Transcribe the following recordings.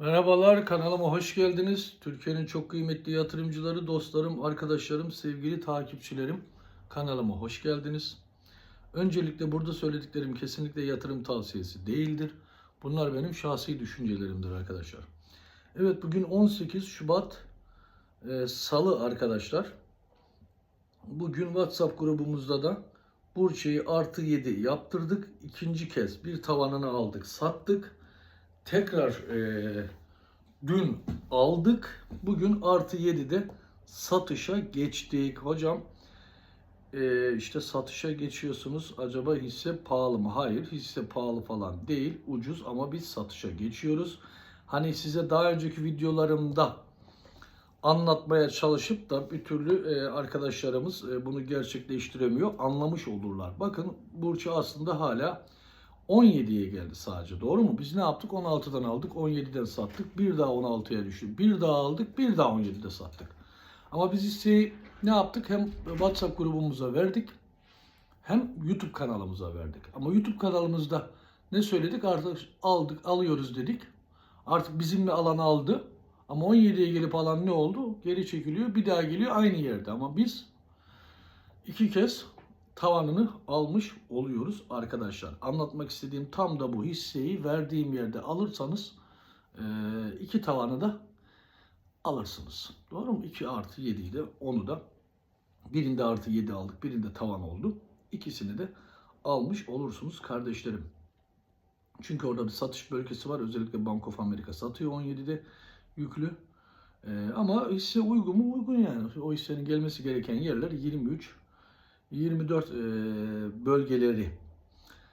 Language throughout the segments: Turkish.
Merhabalar kanalıma hoş geldiniz. Türkiye'nin çok kıymetli yatırımcıları, dostlarım, arkadaşlarım, sevgili takipçilerim kanalıma hoş geldiniz. Öncelikle burada söylediklerim kesinlikle yatırım tavsiyesi değildir. Bunlar benim şahsi düşüncelerimdir arkadaşlar. Evet bugün 18 Şubat e, Salı arkadaşlar. Bugün WhatsApp grubumuzda da Burçe'yi artı 7 yaptırdık. İkinci kez bir tavanını aldık, sattık tekrar e, dün aldık. Bugün artı 7'de satışa geçtik. Hocam e, işte satışa geçiyorsunuz. Acaba hisse pahalı mı? Hayır hisse pahalı falan değil. Ucuz ama biz satışa geçiyoruz. Hani size daha önceki videolarımda anlatmaya çalışıp da bir türlü e, arkadaşlarımız e, bunu gerçekleştiremiyor. Anlamış olurlar. Bakın Burç'a aslında hala 17'ye geldi sadece. Doğru mu? Biz ne yaptık? 16'dan aldık, 17'den sattık. Bir daha 16'ya düştü. Bir daha aldık, bir daha 17'de sattık. Ama biz hisseyi ne yaptık? Hem WhatsApp grubumuza verdik, hem YouTube kanalımıza verdik. Ama YouTube kanalımızda ne söyledik? Artık aldık, alıyoruz dedik. Artık bizimle alan aldı. Ama 17'ye gelip alan ne oldu? Geri çekiliyor. Bir daha geliyor aynı yerde. Ama biz iki kez tavanını almış oluyoruz arkadaşlar. Anlatmak istediğim tam da bu hisseyi verdiğim yerde alırsanız e, iki tavanı da alırsınız. Doğru mu? 2 artı 7'yi de onu da birinde artı 7 aldık birinde tavan oldu. İkisini de almış olursunuz kardeşlerim. Çünkü orada bir satış bölgesi var. Özellikle Bank of America satıyor 17'de yüklü. E, ama hisse uygun mu? Uygun yani. O hissenin gelmesi gereken yerler 23 24 e, bölgeleri.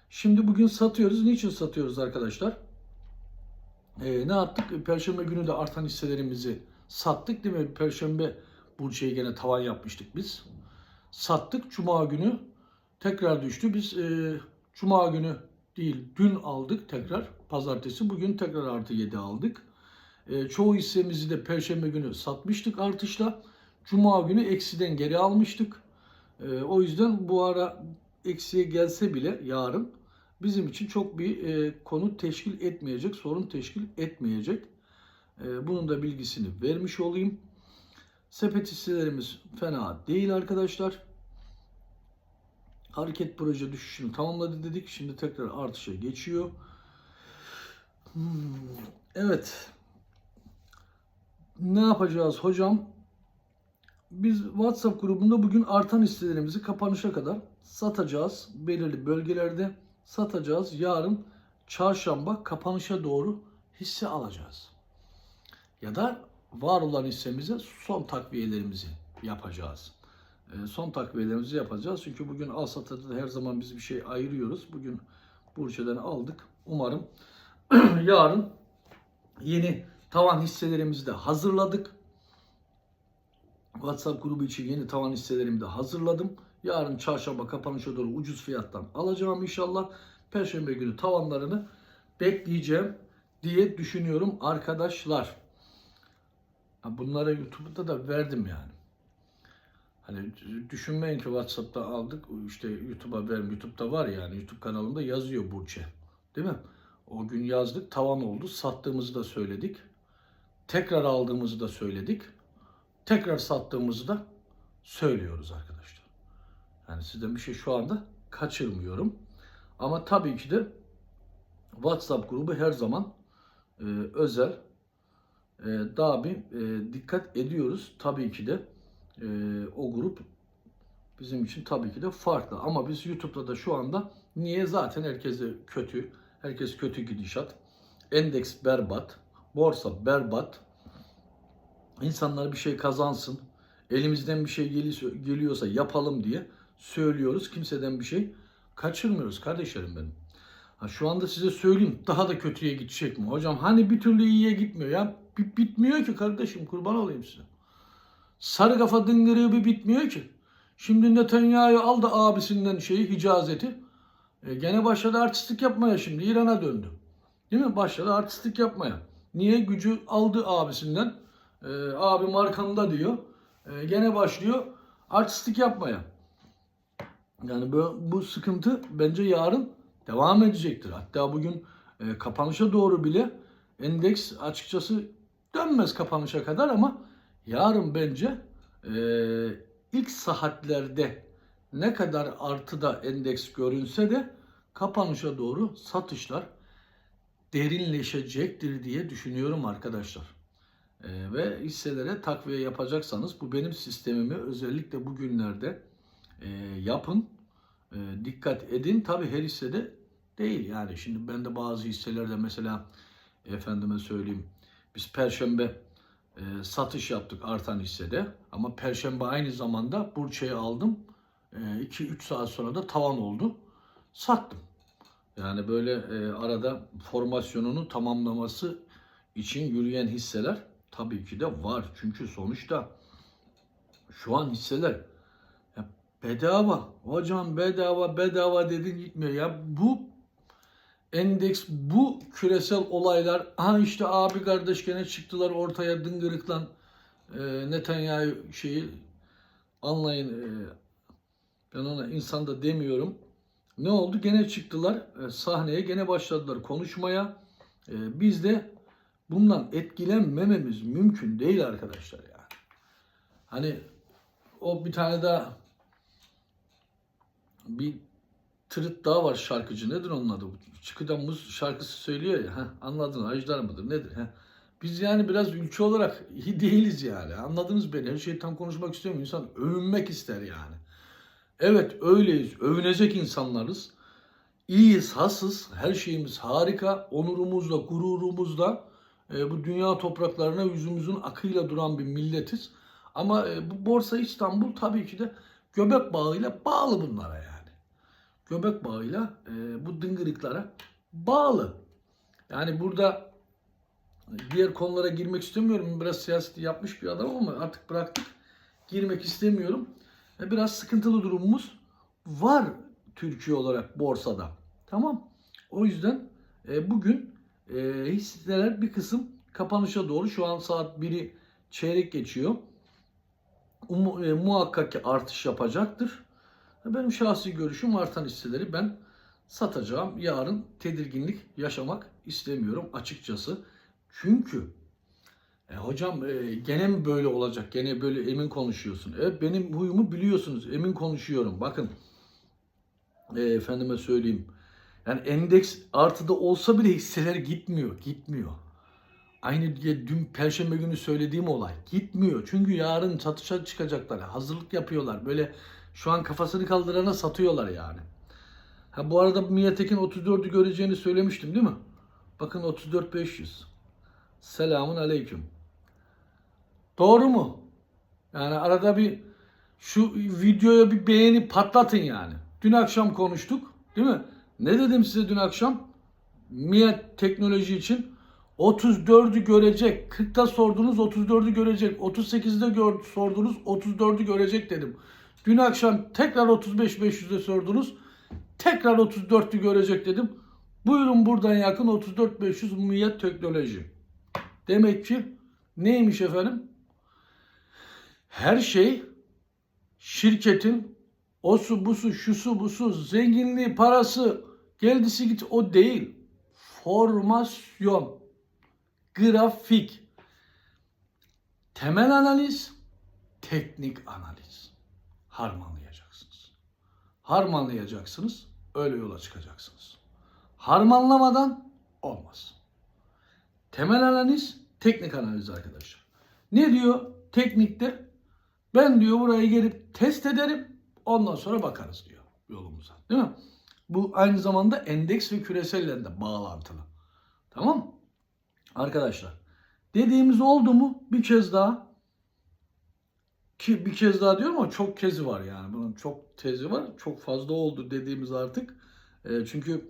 Şimdi bugün satıyoruz. Niçin satıyoruz arkadaşlar? Ne yaptık? Perşembe günü de artan hisselerimizi sattık değil mi? Perşembe Burçayı gene tavan yapmıştık biz. Sattık. Cuma günü tekrar düştü. Biz Cuma günü değil dün aldık tekrar. Pazartesi bugün tekrar artı 7 aldık. Çoğu hissemizi de Perşembe günü satmıştık artışla. Cuma günü eksiden geri almıştık. E, o yüzden bu ara eksiye gelse bile yarın bizim için çok bir e, konu teşkil etmeyecek, sorun teşkil etmeyecek. E, bunun da bilgisini vermiş olayım. Sepet hisselerimiz fena değil arkadaşlar. Hareket proje düşüşünü tamamladı dedik. Şimdi tekrar artışa geçiyor. Hmm, Evet. Ne yapacağız hocam? Biz WhatsApp grubunda bugün artan hisselerimizi kapanışa kadar satacağız. Belirli bölgelerde satacağız. Yarın çarşamba kapanışa doğru hisse alacağız. Ya da var olan hissemize son takviyelerimizi yapacağız. Ee, son takviyelerimizi yapacağız. Çünkü bugün al satıda da her zaman biz bir şey ayırıyoruz. Bugün Burçe'den aldık. Umarım yarın yeni tavan hisselerimizi de hazırladık. WhatsApp grubu için yeni tavan hisselerimi de hazırladım. Yarın çarşamba kapanışa doğru ucuz fiyattan alacağım inşallah. Perşembe günü tavanlarını bekleyeceğim diye düşünüyorum arkadaşlar. Bunlara YouTube'da da verdim yani. Hani düşünmeyin ki WhatsApp'ta aldık işte YouTube'a ver YouTube'da var yani YouTube kanalında yazıyor Burçe. Değil mi? O gün yazdık tavan oldu sattığımızı da söyledik. Tekrar aldığımızı da söyledik tekrar sattığımızı da söylüyoruz arkadaşlar. Yani sizden bir şey şu anda kaçırmıyorum. Ama tabii ki de WhatsApp grubu her zaman e, özel. E, daha bir e, dikkat ediyoruz. Tabii ki de e, o grup bizim için tabii ki de farklı. Ama biz YouTube'da da şu anda niye zaten herkese kötü, herkes kötü gidişat, endeks berbat, borsa berbat, insanlar bir şey kazansın, elimizden bir şey geliyorsa yapalım diye söylüyoruz. Kimseden bir şey kaçırmıyoruz kardeşlerim benim. Ha, şu anda size söyleyeyim daha da kötüye gidecek mi? Hocam hani bir türlü iyiye gitmiyor ya. B- bitmiyor ki kardeşim kurban olayım size. Sarı kafa dıngırığı bir bitmiyor ki. Şimdi Netanyahu aldı abisinden şeyi Hicazeti. E, gene başladı artistlik yapmaya şimdi. İran'a döndü. Değil mi? Başladı artistlik yapmaya. Niye? Gücü aldı abisinden. E, abim arkamda diyor. E, gene başlıyor artistlik yapmaya. Yani bu, bu sıkıntı bence yarın devam edecektir. Hatta bugün e, kapanışa doğru bile endeks açıkçası dönmez kapanışa kadar ama yarın bence e, ilk saatlerde ne kadar artıda endeks görünse de kapanışa doğru satışlar derinleşecektir diye düşünüyorum arkadaşlar. Ee, ve hisselere takviye yapacaksanız bu benim sistemimi özellikle bugünlerde e, yapın. E, dikkat edin. Tabi her hissede değil yani. Şimdi ben de bazı hisselerde mesela efendime söyleyeyim biz perşembe e, satış yaptık artan hissede ama perşembe aynı zamanda Burçay'ı aldım. 2-3 saat sonra da tavan oldu. Sattım. Yani böyle e, arada formasyonunu tamamlaması için yürüyen hisseler tabii ki de var. Çünkü sonuçta şu an hisseler ya bedava. Hocam bedava bedava dedin gitmiyor. Ya bu endeks bu küresel olaylar ha işte abi kardeş gene çıktılar ortaya dıngırıklan e, Netanyahu şeyi anlayın e, ben ona insan da demiyorum. Ne oldu? Gene çıktılar e, sahneye, gene başladılar konuşmaya. E, biz de bundan etkilenmememiz mümkün değil arkadaşlar yani. Hani o bir tane daha bir tırıt daha var şarkıcı. Nedir onun adı? Çıkıdan Muz şarkısı söylüyor ya. Heh, anladın Ajdar mıdır? Nedir? Heh. Biz yani biraz ülke olarak iyi değiliz yani. Anladınız beni. Her şeyi tam konuşmak istemiyorum. İnsan övünmek ister yani. Evet öyleyiz. Övünecek insanlarız. İyiyiz, hasız. Her şeyimiz harika. Onurumuzla, gururumuzla e, bu dünya topraklarına yüzümüzün akıyla duran bir milletiz. Ama e, bu Borsa İstanbul tabii ki de göbek bağıyla bağlı bunlara yani. Göbek bağıyla e, bu dıngırıklara bağlı. Yani burada diğer konulara girmek istemiyorum. Biraz siyaset yapmış bir adam ama artık bıraktık. Girmek istemiyorum. E, biraz sıkıntılı durumumuz var Türkiye olarak borsada. Tamam. O yüzden e, bugün e, hisseler bir kısım kapanışa doğru şu an saat 1'i çeyrek geçiyor. Um, e, muhakkak ki artış yapacaktır. Benim şahsi görüşüm artan hisseleri ben satacağım. Yarın tedirginlik yaşamak istemiyorum açıkçası. Çünkü e, hocam e, gene mi böyle olacak? Gene böyle emin konuşuyorsun. Evet benim huyumu biliyorsunuz. Emin konuşuyorum. Bakın e, efendime söyleyeyim. Yani endeks artıda olsa bile hisseler gitmiyor. Gitmiyor. Aynı diye dün perşembe günü söylediğim olay. Gitmiyor. Çünkü yarın satışa çıkacaklar. Hazırlık yapıyorlar. Böyle şu an kafasını kaldırana satıyorlar yani. Ha bu arada Miyatek'in 34'ü göreceğini söylemiştim değil mi? Bakın 34.500. Selamun aleyküm. Doğru mu? Yani arada bir şu videoya bir beğeni patlatın yani. Dün akşam konuştuk değil mi? Ne dedim size dün akşam? Miyet teknoloji için 34'ü görecek. 40'ta sordunuz 34'ü görecek. 38'de gör, sordunuz 34'ü görecek dedim. Dün akşam tekrar 35 500'de sordunuz. Tekrar 34'ü görecek dedim. Buyurun buradan yakın 34 500 Miyet teknoloji. Demek ki neymiş efendim? Her şey şirketin osu busu şusu busu zenginliği parası geldisi git o değil. Formasyon, grafik, temel analiz, teknik analiz. Harmanlayacaksınız. Harmanlayacaksınız. Öyle yola çıkacaksınız. Harmanlamadan olmaz. Temel analiz, teknik analiz arkadaşlar. Ne diyor teknikte? Ben diyor buraya gelip test ederim. Ondan sonra bakarız diyor yolumuza. Değil mi? Bu aynı zamanda endeks ve küreselle de bağlantılı. Tamam mı? Arkadaşlar dediğimiz oldu mu bir kez daha ki bir kez daha diyorum ama çok kezi var yani. Bunun çok tezi var. Çok fazla oldu dediğimiz artık. E, çünkü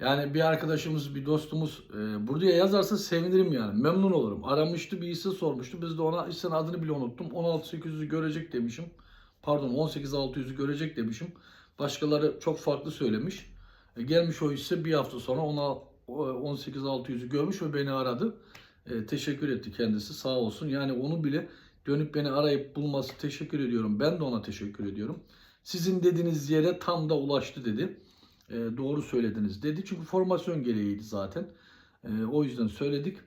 yani bir arkadaşımız, bir dostumuz e, buraya yazarsa sevinirim yani. Memnun olurum. Aramıştı, bir hisse sormuştu. Biz de ona hissenin adını bile unuttum. 16.800'ü görecek demişim. Pardon 18.600'ü görecek demişim. Başkaları çok farklı söylemiş. E, gelmiş o hisse bir hafta sonra ona 18.600'ü görmüş ve beni aradı. E, teşekkür etti kendisi sağ olsun. Yani onu bile dönüp beni arayıp bulması teşekkür ediyorum. Ben de ona teşekkür ediyorum. Sizin dediğiniz yere tam da ulaştı dedi. E, doğru söylediniz dedi. Çünkü formasyon gereğiydi zaten. Ee, o yüzden söyledik.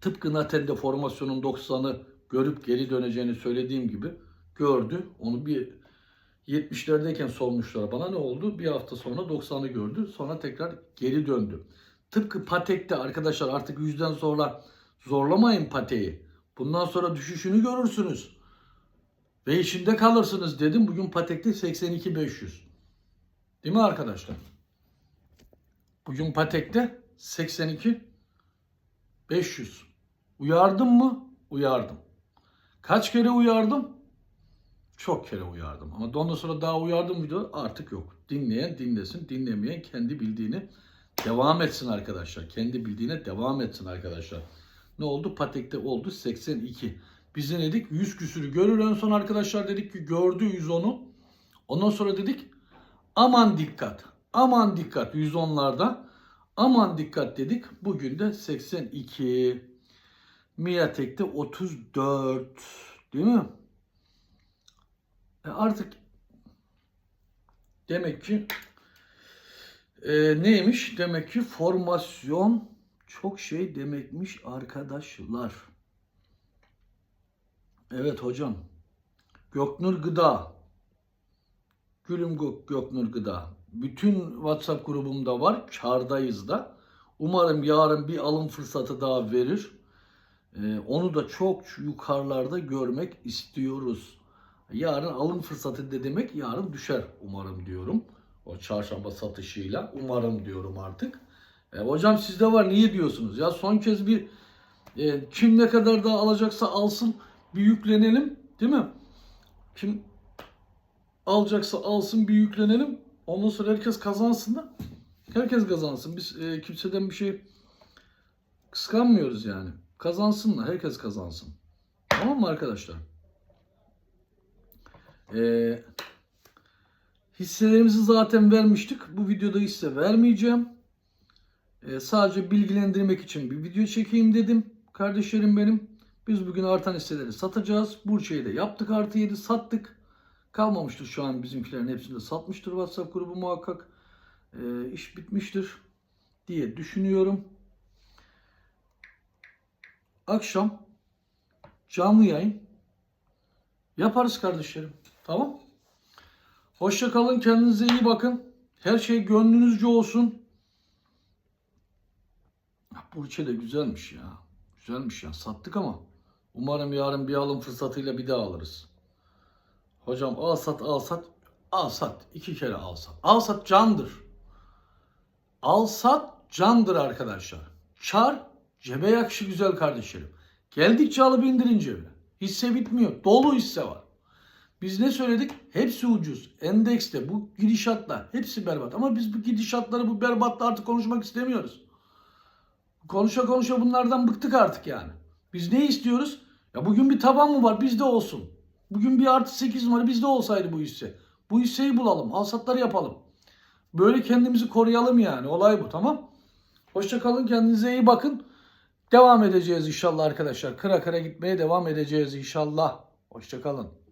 Tıpkı Naten'de formasyonun 90'ı görüp geri döneceğini söylediğim gibi gördü. Onu bir 70'lerdeyken sormuşlar bana ne oldu? Bir hafta sonra 90'ı gördü. Sonra tekrar geri döndü. Tıpkı Patek'te arkadaşlar artık yüzden sonra zorlamayın Patek'i. Bundan sonra düşüşünü görürsünüz. Ve içinde kalırsınız dedim. Bugün Patek'te 82.500. Değil mi arkadaşlar? Bugün Patek'te 82 500. Uyardım mı? Uyardım. Kaç kere uyardım? Çok kere uyardım. Ama ondan sonra daha uyardım video artık yok. Dinleyen dinlesin, dinlemeyen kendi bildiğini devam etsin arkadaşlar. Kendi bildiğine devam etsin arkadaşlar. Ne oldu? Patek'te oldu 82. Biz ne dedik? 100 küsürü görür en son arkadaşlar dedik ki gördü 110'u. Ondan sonra dedik aman dikkat. Aman dikkat 110'larda. Aman dikkat dedik. Bugün de 82. Miatek'te 34. Değil mi? E artık demek ki e, neymiş? Demek ki formasyon çok şey demekmiş arkadaşlar. Evet hocam. Göknur Gıda. Gülüm Gök, Göknur Gıda. Bütün WhatsApp grubumda var. Kardayız da. Umarım yarın bir alım fırsatı daha verir. Ee, onu da çok yukarılarda görmek istiyoruz. Yarın alım fırsatı ne demek? Yarın düşer umarım diyorum. O çarşamba satışıyla. Umarım diyorum artık. E, hocam sizde var niye diyorsunuz? Ya son kez bir e, kim ne kadar daha alacaksa alsın bir yüklenelim değil mi? Kim alacaksa alsın bir yüklenelim. Ondan sonra herkes kazansın da. Herkes kazansın. Biz e, kimseden bir şey kıskanmıyoruz yani. Kazansınlar. Herkes kazansın. Tamam mı arkadaşlar? Ee, hisselerimizi zaten vermiştik. Bu videoda hisse vermeyeceğim. Ee, sadece bilgilendirmek için bir video çekeyim dedim. Kardeşlerim benim. Biz bugün artan hisseleri satacağız. Burçayı da yaptık artı 7 sattık. Kalmamıştır şu an bizimkilerin hepsini de satmıştır WhatsApp grubu muhakkak. Ee, iş bitmiştir diye düşünüyorum. Akşam canlı yayın yaparız kardeşlerim. Tamam? Hoşça kalın. Kendinize iyi bakın. Her şey gönlünüzce olsun. Burçe de güzelmiş ya. Güzelmiş ya. Sattık ama. Umarım yarın bir alım fırsatıyla bir daha alırız. Hocam al sat al sat. Al sat. İki kere al sat. Al sat candır. Al sat candır arkadaşlar. Çar cebe yakışı güzel kardeşlerim. Geldikçe alıp indirin cebine. Hisse bitmiyor. Dolu hisse var. Biz ne söyledik? Hepsi ucuz. Endekste bu gidişatla hepsi berbat. Ama biz bu gidişatları bu berbatla artık konuşmak istemiyoruz. Konuşa konuşa bunlardan bıktık artık yani. Biz ne istiyoruz? Ya bugün bir taban mı var? Bizde olsun. Bugün bir artı 8 numara bizde olsaydı bu hisse. Bu hisseyi bulalım. Alsatları yapalım. Böyle kendimizi koruyalım yani. Olay bu tamam. Hoşça kalın. Kendinize iyi bakın. Devam edeceğiz inşallah arkadaşlar. Kıra kıra gitmeye devam edeceğiz inşallah. Hoşça kalın.